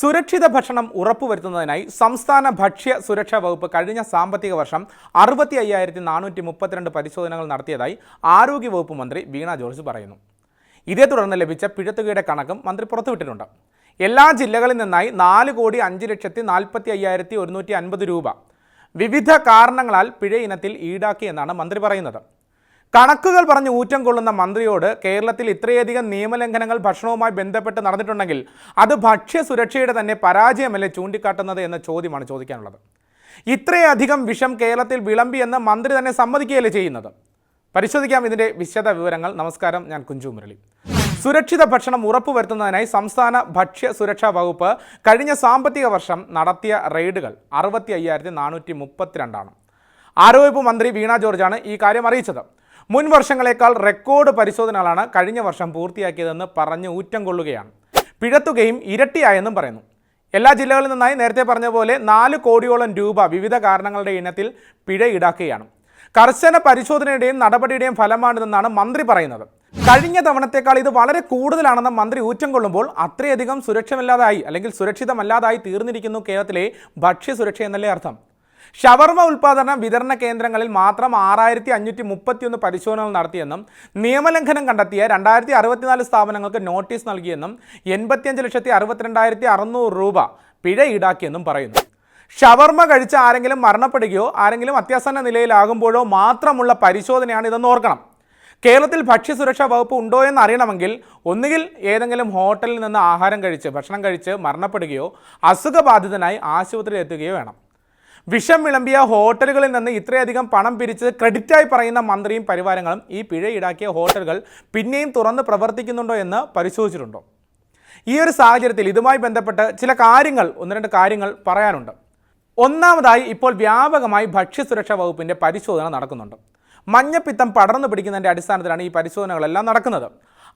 സുരക്ഷിത ഭക്ഷണം ഉറപ്പുവരുത്തുന്നതിനായി സംസ്ഥാന ഭക്ഷ്യ സുരക്ഷാ വകുപ്പ് കഴിഞ്ഞ സാമ്പത്തിക വർഷം അറുപത്തി അയ്യായിരത്തി നാനൂറ്റി മുപ്പത്തിരണ്ട് പരിശോധനകൾ നടത്തിയതായി ആരോഗ്യവകുപ്പ് മന്ത്രി വീണ ജോർജ് പറയുന്നു. ഇതേ തുടർന്ന് ലഭിച്ച പിഴത്തുകയുടെ കണക്കും മന്ത്രി പുറത്തുവിട്ടിട്ടുണ്ട്. എല്ലാ ജില്ലകളിൽ നിന്നായി നാല് കോടി അഞ്ച് ലക്ഷത്തി നാൽപ്പത്തി അയ്യായിരത്തി ഒരുന്നൂറ്റി അൻപത് രൂപ വിവിധ കാരണങ്ങളാൽ പിഴ ഇനത്തിൽ ഈടാക്കിയെന്നാണ് മന്ത്രി പറയുന്നത്. കണക്കുകൾ പറഞ്ഞ് ഊറ്റം കൊള്ളുന്ന മന്ത്രിയോട് കേരളത്തിൽ ഇത്രയധികം നിയമലംഘനങ്ങൾ ഭക്ഷണവുമായി ബന്ധപ്പെട്ട് നടന്നിട്ടുണ്ടെങ്കിൽ അത് ഭക്ഷ്യസുരക്ഷയുടെ തന്നെ പരാജയമല്ലേ ചൂണ്ടിക്കാട്ടുന്നത് എന്ന ചോദ്യമാണ് ചോദിക്കാനുള്ളത്. ഇത്രയധികം വിഷം കേരളത്തിൽ വിളമ്പി എന്ന് മന്ത്രി തന്നെ സമ്മതിക്കുകയല്ലേ ചെയ്യുന്നത്? പരിശോധിക്കാം ഇതിന്റെ വിശദ വിവരങ്ങൾ. നമസ്കാരം ഞാൻ കുഞ്ചു മുരളി. സുരക്ഷിത ഭക്ഷണം ഉറപ്പുവരുത്തുന്നതിനായി സംസ്ഥാന ഭക്ഷ്യ സുരക്ഷാ വകുപ്പ് കഴിഞ്ഞ സാമ്പത്തിക വർഷം നടത്തിയ റെയ്ഡുകൾ അറുപത്തി അയ്യായിരത്തി നാനൂറ്റി മുപ്പത്തിരണ്ടാണ്. ആരോഗ്യവകുപ്പ് മന്ത്രി വീണ ജോർജാണ് ഈ കാര്യം അറിയിച്ചത്. മുൻ വർഷങ്ങളെക്കാൾ റെക്കോർഡ് പരിശോധനകളാണ് കഴിഞ്ഞ വർഷം പൂർത്തിയാക്കിയതെന്ന് പറഞ്ഞ് ഊറ്റം കൊള്ളുകയാണ്. പിഴത്തുകയും ഇരട്ടിയായെന്നും പറയുന്നു. എല്ലാ ജില്ലകളിൽ നിന്നായി നേരത്തെ പറഞ്ഞ പോലെ നാല് കോടിയോളം രൂപ വിവിധ കാരണങ്ങളുടെ ഇനത്തിൽ പിഴ ഈടാക്കുകയാണ്. കർശന പരിശോധനയുടെയും നടപടിയുടെയും ഫലമാണിതെന്നാണ് മന്ത്രി പറയുന്നത്. കഴിഞ്ഞ തവണത്തേക്കാൾ ഇത് വളരെ കൂടുതലാണെന്ന് മന്ത്രി ഊറ്റം കൊള്ളുമ്പോൾ അത്രയധികം സുരക്ഷമില്ലാതായി അല്ലെങ്കിൽ സുരക്ഷിതമല്ലാതായി തീർന്നിരിക്കുന്നു കേരളത്തിലെ ഭക്ഷ്യസുരക്ഷ എന്നല്ലേ അർത്ഥം. ഷവർമ ഉൽപാദന വിതരണ കേന്ദ്രങ്ങളിൽ മാത്രം ആറായിരത്തി അഞ്ഞൂറ്റി മുപ്പത്തിയൊന്ന് പരിശോധനകൾ നടത്തിയെന്നും നിയമലംഘനം കണ്ടെത്തിയ രണ്ടായിരത്തി അറുപത്തിനാല് സ്ഥാപനങ്ങൾക്ക് നോട്ടീസ് നൽകിയെന്നും എൺപത്തിയഞ്ച് ലക്ഷത്തി അറുപത്തിരണ്ടായിരത്തി അറുന്നൂറ് രൂപ പിഴ ഈടാക്കിയെന്നും പറയുന്നു. ഷവർമ കഴിച്ച ആരെങ്കിലും മരണപ്പെടുകയോ ആരെങ്കിലും അത്യാസന്ന നിലയിലാകുമ്പോഴോ മാത്രമുള്ള പരിശോധനയാണ് ഇതെന്ന് ഓർക്കണം. കേരളത്തിൽ ഭക്ഷ്യസുരക്ഷാ വകുപ്പ് ഉണ്ടോ എന്ന് അറിയണമെങ്കിൽ ഒന്നുകിൽ ഏതെങ്കിലും ഹോട്ടലിൽ നിന്ന് ആഹാരം കഴിച്ച് ഭക്ഷണം കഴിച്ച് മരണപ്പെടുകയോ അസുഖബാധിതനായി ആശുപത്രിയിൽ എത്തുകയോ വേണം. വിഷം വിളമ്പിയ ഹോട്ടലുകളിൽ നിന്ന് ഇത്രയധികം പണം പിരിച്ച് ക്രെഡിറ്റായി പറയുന്ന മന്ത്രിയും പരിവാരങ്ങളും ഈ പിഴ ഈടാക്കിയ ഹോട്ടലുകൾ പിന്നെയും തുറന്ന് പ്രവർത്തിക്കുന്നുണ്ടോ എന്ന് പരിശോധിച്ചിട്ടുണ്ടോ? ഈ ഒരു സാഹചര്യത്തിൽ ഇതുമായി ബന്ധപ്പെട്ട് ചില കാര്യങ്ങൾ ഒന്ന് രണ്ട് കാര്യങ്ങൾ പറയാനുണ്ട്. ഒന്നാമതായി ഇപ്പോൾ വ്യാപകമായി ഭക്ഷ്യസുരക്ഷാ വകുപ്പിന്റെ പരിശോധന നടക്കുന്നുണ്ട്. മഞ്ഞപ്പിത്തം പടർന്നു പിടിക്കുന്നതിന്റെ അടിസ്ഥാനത്തിലാണ് ഈ പരിശോധനകളെല്ലാം നടക്കുന്നത്.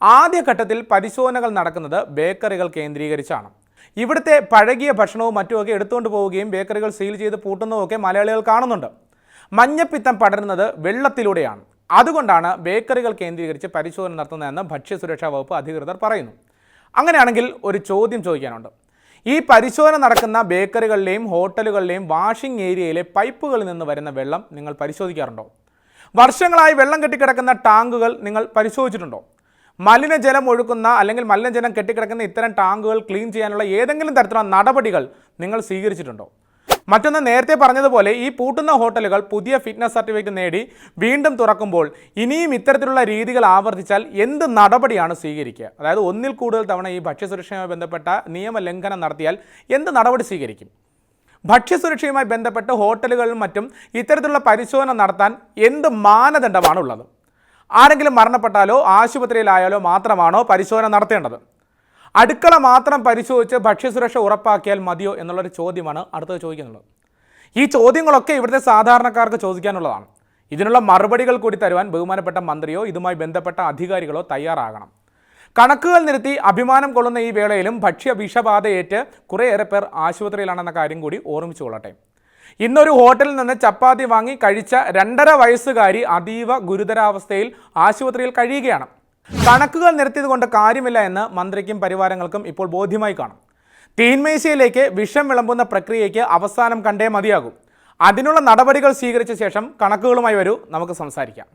ആദ്യഘട്ടത്തിൽ പരിശോധനകൾ നടക്കുന്നത് ബേക്കറികൾ കേന്ദ്രീകരിച്ചാണ്. ഇവിടുത്തെ പഴകിയ ഭക്ഷണവും മറ്റുമൊക്കെ എടുത്തുകൊണ്ട് പോവുകയും ബേക്കറികൾ സീൽ ചെയ്ത് പൂട്ടുന്നതുമൊക്കെ മലയാളികൾ കാണുന്നുണ്ട്. മഞ്ഞപ്പിത്തം പടരുന്നത് വെള്ളത്തിലൂടെയാണ്. അതുകൊണ്ടാണ് ബേക്കറികൾ കേന്ദ്രീകരിച്ച് പരിശോധന നടത്തുന്നതെന്ന് ഭക്ഷ്യസുരക്ഷാ വകുപ്പ് അധികൃതർ പറയുന്നു. അങ്ങനെയാണെങ്കിൽ ഒരു ചോദ്യം ചോദിക്കാനുണ്ട്. ഈ പരിശോധന നടക്കുന്ന ബേക്കറികളിലെയും ഹോട്ടലുകളിലെയും വാഷിംഗ് ഏരിയയിലെ പൈപ്പുകളിൽ നിന്ന് വരുന്ന വെള്ളം നിങ്ങൾ പരിശോധിക്കാറുണ്ടോ? വർഷങ്ങളായി വെള്ളം കെട്ടിക്കിടക്കുന്ന ടാങ്കുകൾ നിങ്ങൾ പരിശോധിച്ചിട്ടുണ്ടോ? മലിനജലം ഒഴുക്കുന്ന അല്ലെങ്കിൽ മലിനജലം കെട്ടിക്കിടക്കുന്ന ഇത്തരം ടാങ്കുകൾ ക്ലീൻ ചെയ്യാനുള്ള ഏതെങ്കിലും തരത്തിലുള്ള നടപടികൾ നിങ്ങൾ സ്വീകരിച്ചിട്ടുണ്ടോ? മറ്റൊന്ന് നേരത്തെ പറഞ്ഞതുപോലെ ഈ പൂട്ടുന്ന ഹോട്ടലുകൾ പുതിയ ഫിറ്റ്നസ് സർട്ടിഫിക്കറ്റ് നേടി വീണ്ടും തുറക്കുമ്പോൾ ഇനിയും ഇത്തരത്തിലുള്ള രീതികൾ ആവർത്തിച്ചാൽ എന്ത് നടപടിയാണ് സ്വീകരിക്കുക? അതായത് ഒന്നിൽ കൂടുതൽ തവണ ഈ ഭക്ഷ്യസുരക്ഷയുമായി ബന്ധപ്പെട്ട നിയമലംഘനം നടത്തിയാൽ എന്ത് നടപടി സ്വീകരിക്കും? ഭക്ഷ്യസുരക്ഷയുമായി ബന്ധപ്പെട്ട് ഹോട്ടലുകളിലും മറ്റും ഇത്തരത്തിലുള്ള പരിശോധന നടത്താൻ എന്ത് മാനദണ്ഡമാണുള്ളത്? ആരെങ്കിലും മരണപ്പെട്ടാലോ ആശുപത്രിയിലായാലോ മാത്രമാണോ പരിശോധന നടത്തേണ്ടത്? അടുക്കള മാത്രം പരിശോധിച്ച് ഭക്ഷ്യസുരക്ഷ ഉറപ്പാക്കിയാൽ മതിയോ എന്നുള്ളൊരു ചോദ്യമാണ് അടുത്തത് ചോദിക്കുന്നത്. ഈ ചോദ്യങ്ങളൊക്കെ ഇവിടുത്തെ സാധാരണക്കാർക്ക് ചോദിക്കാനുള്ളതാണ്. ഇതിനുള്ള മറുപടികൾ കൂടി തരുവാൻ ബഹുമാനപ്പെട്ട മന്ത്രിയോ ഇതുമായി ബന്ധപ്പെട്ട അധികാരികളോ തയ്യാറാകണം. കണക്കുകൾ നിരത്തി അഭിമാനം കൊള്ളുന്ന ഈ വേളയിലും ഭക്ഷ്യ വിഷബാധയേറ്റ് കുറേയേറെ പേർ ആശുപത്രിയിലാണെന്ന കാര്യം കൂടി ഓർമ്മിച്ചു കൊള്ളട്ടെ. ഇന്നൊരു ഹോട്ടലിൽ നിന്ന് ചപ്പാത്തി വാങ്ങി കഴിച്ച രണ്ടര വയസ്സുകാരി അതീവ ഗുരുതരാവസ്ഥയിൽ ആശുപത്രിയിൽ കഴിയുകയാണ്. കണക്കുകൾ നിരത്തിയത് കൊണ്ട് കാര്യമില്ല എന്ന് മന്ത്രിക്കും പരിവാരങ്ങൾക്കും ഇപ്പോൾ ബോധ്യമായി കാണും. തീന്മേശയിലേക്ക് വിഷം വിളമ്പുന്ന പ്രക്രിയയ്ക്ക് അവസാനം കണ്ടേ മതിയാകും. അതിനുള്ള നടപടികൾ സ്വീകരിച്ച ശേഷം കണക്കുകളുമായി വരൂ. നമുക്ക് സംസാരിക്കാം.